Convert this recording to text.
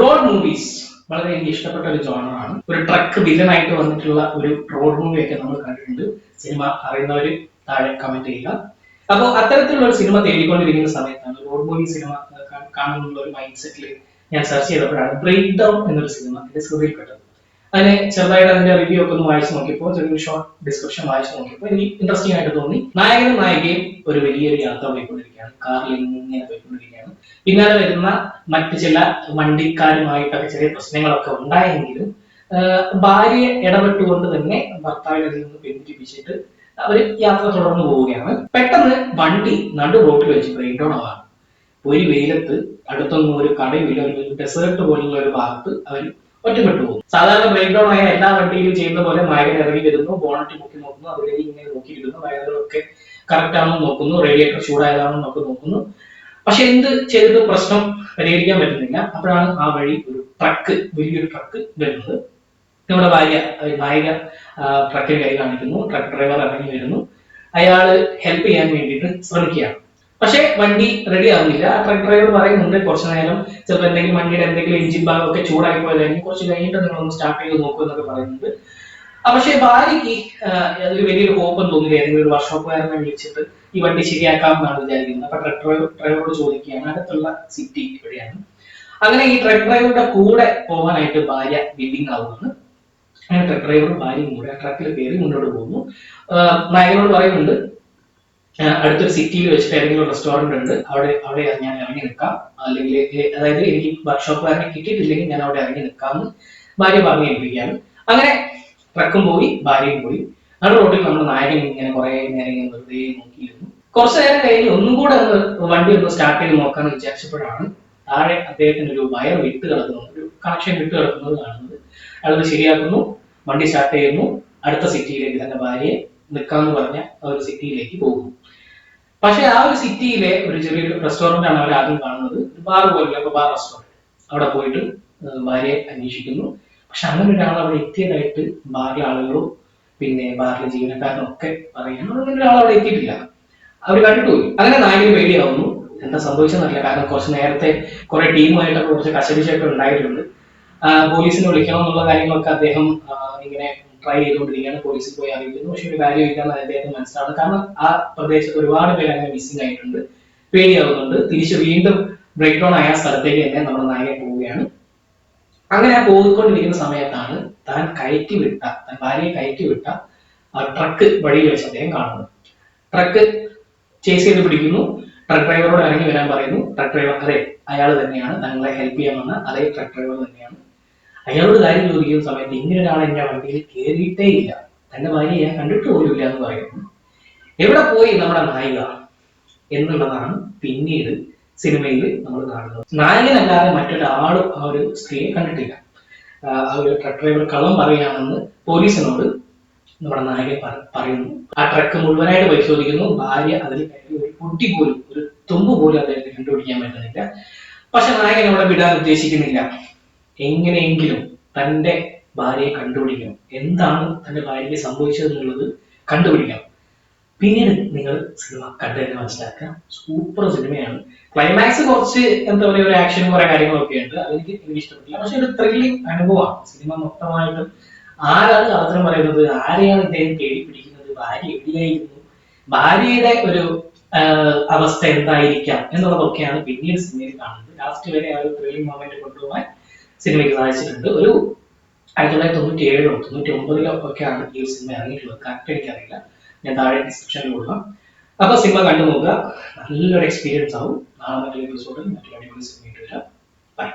Road movies വളരെ എനിക്ക് ഇഷ്ടപ്പെട്ട ഒരു ജോണറാണ് ഒരു ട്രക്ക് വില്ലനായിട്ട് വന്നിട്ടുള്ള ഒരു റോഡ് മൂവി ഒക്കെ നമ്മൾ കണ്ടിട്ടുണ്ട്. സിനിമ അറിയുന്നവര് താഴെ കമന്റ് ചെയ്യുക. അപ്പോൾ അത്തരത്തിലുള്ള ഒരു സിനിമ തേടിക്കൊണ്ടിരിക്കുന്ന സമയത്താണ് റോഡ് മൂവി സിനിമ കാണുന്ന കാണുന്നുള്ള ഒരു മൈൻഡ് സെറ്റിൽ ഞാൻ സെർച്ച് ചെയ്തപ്പോഴാണ് ബ്രേക്ക് ഡൗൺ എന്നൊരു സിനിമ എന്റെ ശ്രദ്ധയിൽപ്പെട്ടത്. അതിനെ ചെറുതായിട്ട് അതിന്റെ റിവ്യൂ ഒക്കെ ഒന്ന് വായിച്ചു നോക്കിയപ്പോൾ ചെറിയൊരു ഷോർട്ട് ഡിസ്ക്രിപ്ഷൻ വായിച്ചു നോക്കിയപ്പോൾ എനിക്ക് ഇൻട്രസ്റ്റിംഗ് ആയിട്ട് തോന്നി. നായകനും നായികയും ഒരു വലിയൊരു യാത്ര പോയിക്കൊണ്ടിരിക്കുകയാണ്. കാറിൽ ഇങ്ങനെ പോയിക്കൊണ്ടിരിക്കുകയാണ്. പിന്നാലെ വരുന്ന മറ്റു ചില വണ്ടിക്കാരുമായിട്ടൊക്കെ ചെറിയ പ്രശ്നങ്ങളൊക്കെ ഉണ്ടായെങ്കിലും ഭാര്യയെ ഇടപെട്ടുകൊണ്ട് തന്നെ ഭർത്താവിനെ അതിൽ നിന്ന് പിന്തിരിപ്പിച്ചിട്ട് അവർ യാത്ര തുടർന്ന് പോവുകയാണ്. പെട്ടെന്ന് വണ്ടി നടു റോട്ടിൽ വെച്ച് ബ്രേക്ക് ഡൗൺ ആവാണ്. ഒരു വെയിലത്ത് അടുത്തൊന്നും ഒരു കടയുമില്ല. ഒരു ഡെസേർട്ട് പോലുള്ള ഒരു ഭാഗത്ത് അവർ ഒറ്റപ്പെട്ടു പോകും സാധാരണ ബ്രേക്ക് ഡൗൺ ആയ എല്ലാ വണ്ടിയിലും ചെയ്യുന്ന പോലെ നായകൻ ഇറങ്ങി വരുന്നു ബോണറ്റ് പൊക്കി നോക്കുന്നു അതിലേക്ക് ഇങ്ങനെ നോക്കിയിരുന്നു വയറുകളൊക്കെ കറക്റ്റ് ആണോ നോക്കുന്നു റേഡിയേറ്റർ ചൂടായതാണോ നമുക്ക് നോക്കുന്നു. പക്ഷെ എന്ത് ചെയ്തിട്ട് പ്രശ്നം പരിഹരിക്കാൻ പറ്റുന്നില്ല. അപ്പോഴാണ് ആ വഴി ഒരു ട്രക്ക് വലിയൊരു ട്രക്ക് വരുന്നത്. നമ്മുടെ ഭാര്യ നായിക ട്രക്കിൽ കൈ കാണിക്കുന്നു. ട്രക്ക് ഡ്രൈവർ ഇറങ്ങി വരുന്നു. അയാൾ ഹെൽപ്പ് ചെയ്യാൻ വേണ്ടിയിട്ട് ശ്രമിക്കുകയാണ്. പക്ഷെ വണ്ടി റെഡി ആവുന്നില്ല. ട്രക്ക് ഡ്രൈവർ പറയുന്നുണ്ട് കുറച്ച് നേരം ചിലപ്പോൾ എന്തെങ്കിലും വണ്ടിയുടെ എന്തെങ്കിലും എഞ്ചിൻ ഭാഗം ഒക്കെ ചൂടായി പോയതായിരിക്കും കുറച്ച് കഴിഞ്ഞിട്ട് നിങ്ങളൊന്ന് സ്റ്റാർട്ട് ചെയ്ത് നോക്കൂ എന്നൊക്കെ പറയുന്നുണ്ട്. പക്ഷെ ഭാര്യയ്ക്ക് അതൊരു വലിയൊരു ഹോപ്പം തോന്നില്ല ഏതെങ്കിലും ഒരു വർഷോപ്പുകാരനെ വിളിച്ചിട്ട് ഈ വണ്ടി ശരിയാക്കാം എന്നാണ് വിചാരിക്കുന്നത്. അപ്പൊ ട്രക്ക് ഡ്രൈവർ ഡ്രൈവറോട് ചോദിക്കുകയാണ്. അടുത്തുള്ള സിറ്റി ഇവിടെയാണ്. അങ്ങനെ ഈ ട്രക്ക് ഡ്രൈവറുടെ കൂടെ പോകാനായിട്ട് ഭാര്യ ബില്ലിംഗ് ആവുന്നു. അങ്ങനെ ട്രക്ക് ഡ്രൈവറും ഭാര്യയും കൂടെ ട്രക്കിൽ കയറി മുന്നോട്ട് പോകുന്നു. നയങ്ങളോട് പറയുന്നുണ്ട് അടുത്തൊരു സിറ്റിയിൽ വെച്ചിട്ട് ഏതെങ്കിലും റെസ്റ്റോറന്റ് ഉണ്ട് അവിടെ അവിടെ ഞാൻ ഇറങ്ങി നിൽക്കാം. അല്ലെങ്കിൽ അതായത് എനിക്ക് വർക്ക്ഷോപ്പുകാരനെ കിട്ടിയിട്ടില്ലെങ്കിൽ ഞാൻ അവിടെ ഇറങ്ങി നിൽക്കാമെന്ന് ഭാര്യ പറഞ്ഞു ഏൽപ്പിക്കുകയാണ്. അങ്ങനെ ട്രക്കും പോയി ഭാര്യയും പോയി. നടു റോഡിൽ നമ്മുടെ നായകൻ ഇങ്ങനെ കുറെ നേരം ഇങ്ങനെ വെറുതെ നോക്കിയിരുന്നു. കുറച്ചു നേരം കഴിഞ്ഞ് ഒന്നും കൂടെ ഒന്ന് വണ്ടി ഒന്ന് സ്റ്റാർട്ട് ചെയ്ത് നോക്കാന്ന് വിചാരിച്ചപ്പോഴാണ് താഴെ അദ്ദേഹത്തിന് ഒരു വയർ വിട്ട് കിടക്കുന്നത് ഒരു കണക്ഷൻ വിട്ട് കിടക്കുന്നത് കാണുന്നത്. അയാളത് ശരിയാക്കുന്നു വണ്ടി സ്റ്റാർട്ട് ചെയ്യുന്നു. അടുത്ത സിറ്റിയിലേക്ക് തന്റെ ഭാര്യയെ നിൽക്കാന്ന് പറഞ്ഞ ഒരു സിറ്റിയിലേക്ക് പോകുന്നു പക്ഷെ ആ ഒരു സിറ്റിയിലെ ഒരു ചെറിയൊരു റെസ്റ്റോറന്റ് ആണ് അവർ ആദ്യം കാണുന്നത്. ബാർ ഒരു ബാർ റെസ്റ്റോറന്റ് അവിടെ പോയിട്ട് ഭാര്യയെ അന്വേഷിക്കുന്നു. പക്ഷെ അങ്ങനെ ഒരാൾ അവിടെ എത്തിയതായിട്ട് ബാറിലെ ആളുകളും പിന്നെ ബാറിലെ ജീവനക്കാരനും ഒക്കെ പറയുന്നു. അങ്ങനെ ഒരാൾ അവിടെ എത്തിയിട്ടില്ല. അവർ കണ്ടിട്ട് പോയി. അങ്ങനെ നായകന് പേടിയാവുന്നു. എന്താ സംഭവിച്ചെന്നറിയില്ല കാരണം കുറച്ച് നേരത്തെ കുറെ ടീമുമായിട്ടൊക്കെ കുറച്ച് കശപിശൊക്കെ ഉണ്ടായിട്ടുണ്ട്. പോലീസിനെ വിളിക്കണം എന്നുള്ള കാര്യങ്ങളൊക്കെ അദ്ദേഹം ഇങ്ങനെ ട്രൈ ചെയ്തുകൊണ്ടിരിക്കുകയാണ്. പോലീസിൽ പോയി അറിയിക്കുന്നു. പക്ഷെ ഒരു വാല്യൂ എന്ന് അദ്ദേഹത്തിന് മനസ്സിലാണ് കാരണം ആ പ്രദേശത്ത് ഒരുപാട് പേര് അങ്ങനെ മിസ്സിംഗ് ആയിട്ടുണ്ട്. പേടിയാവുന്നുണ്ട്. തിരിച്ച് വീണ്ടും ബ്രേക്ക് ഡൗൺ ആയ സ്ഥലത്തേക്ക് തന്നെ നമ്മുടെ നായകൻ പോവുകയാണ്. അങ്ങനെ ആ പോയിക്കൊണ്ടിരിക്കുന്ന സമയത്താണ് താൻ കയറ്റി വിട്ട താൻ ഭാര്യയെ കയറ്റി വിട്ട ആ ട്രക്ക് വഴിയിൽ വെച്ച് അദ്ദേഹം കാണുന്നത്. ട്രക്ക് ചേസ് ചെയ്ത് പിടിക്കുന്നു. ട്രക്ക് ഡ്രൈവറോട് ഇറങ്ങി വരാൻ പറയുന്നു. ട്രക്ക് ഡ്രൈവർ അതെ അയാൾ തന്നെയാണ്. തങ്ങളെ ഹെൽപ്പ് ചെയ്യാൻ വന്ന അതേ ട്രക്ക് ഡ്രൈവർ തന്നെയാണ്. അയാളോട് കാര്യം ചോദിക്കുന്ന സമയത്ത് ഇങ്ങനെ ഒരാൾ എന്റെ വണ്ടിയിൽ കയറിയിട്ടേ ഇല്ല. തന്റെ ഭാര്യ ഞാൻ കണ്ടിട്ട് പോലും ഇല്ല എന്ന് പറയുന്നു. എവിടെ പോയി നമ്മുടെ നായിക എന്നുള്ളതാണ് പിന്നീട് സിനിമയിൽ നമ്മൾ കാണുന്നത്. നായകനല്ലാതെ മറ്റൊരാളും ആ ഒരു സ്ത്രീയെ കണ്ടിട്ടില്ല. ആ ഒരു ട്രക്ക് ഡ്രൈവർ കള്ളം പറയുകയാണെന്ന് പോലീസിനോട് നമ്മുടെ നായകൻ പറയുന്നു. ആ ട്രക്ക് മുഴുവനായിട്ട് പരിശോധിക്കുന്നു. ഭാര്യ അതിൽ ഒരു കുട്ടി പോലും ഒരു തുമ്പ് പോലും അദ്ദേഹത്തിന് കണ്ടുപിടിക്കാൻ പറ്റുന്നില്ല. പക്ഷെ നായകൻ അവിടെ വിടാൻ ഉദ്ദേശിക്കുന്നില്ല. എങ്ങനെയെങ്കിലും തന്റെ ഭാര്യയെ കണ്ടുപിടിക്കണം. എന്താണ് തന്റെ ഭാര്യയ്ക്ക് സംഭവിച്ചതെന്നുള്ളത് കണ്ടുപിടിക്കണം. പിന്നീട് നിങ്ങൾ സിനിമ കണ്ടു തന്നെ മനസ്സിലാക്കുക. സൂപ്പർ സിനിമയാണ്. ക്ലൈമാക്സ് കുറച്ച് എന്താ പറയുക ഒരു ആക്ഷനും കുറെ കാര്യങ്ങളൊക്കെ ഉണ്ട്. അതെനിക്ക് എനിക്ക് ഇഷ്ടപ്പെട്ടില്ല. പക്ഷെ ഒരു ത്രില്ലിംഗ് അനുഭവമാണ്. സിനിമ മൊത്തമായിട്ടും ആരാണ് കള്ളത്തരം പറയുന്നത്? ആരെയാണ് ഇദ്ദേഹം തേടി പിടിക്കുന്നത് ഭാര്യ എവിടെയായിരുന്നു? ഭാര്യയുടെ ഒരു അവസ്ഥ എന്തായിരിക്കാം എന്നുള്ളതൊക്കെയാണ് പിന്നീട് സിനിമയിൽ കാണുന്നത്. ലാസ്റ്റ് വരെ ആ ഒരു ത്രില്ലിംഗ് മൊമെന്റ് കൊണ്ടുപോകാൻ സിനിമയ്ക്ക് സാധിച്ചിട്ടുണ്ട് ഒരു ആയിരത്തി തൊള്ളായിരത്തി തൊണ്ണൂറ്റി ഏഴിലോ തൊണ്ണൂറ്റി ഒമ്പതിലോ ഒക്കെയാണ് ഈ ഒരു സിനിമ ഇറങ്ങിയിട്ടുള്ളത്. കറക്റ്റ് എനിക്കറിയില്ല. ഞാൻ താഴെ ഡിസ്ക്രിപ്ഷനിൽ കൊടുക്കാം. അപ്പൊ സിനിമ കണ്ടു നോക്കുക നല്ലൊരു എക്സ്പീരിയൻസ് ആവും. നാളെ മറ്റൊരു എപ്പിസോഡിൽ മറ്റൊരു അടിപൊളി സിനിമയായിട്ട് വരാം. ബൈ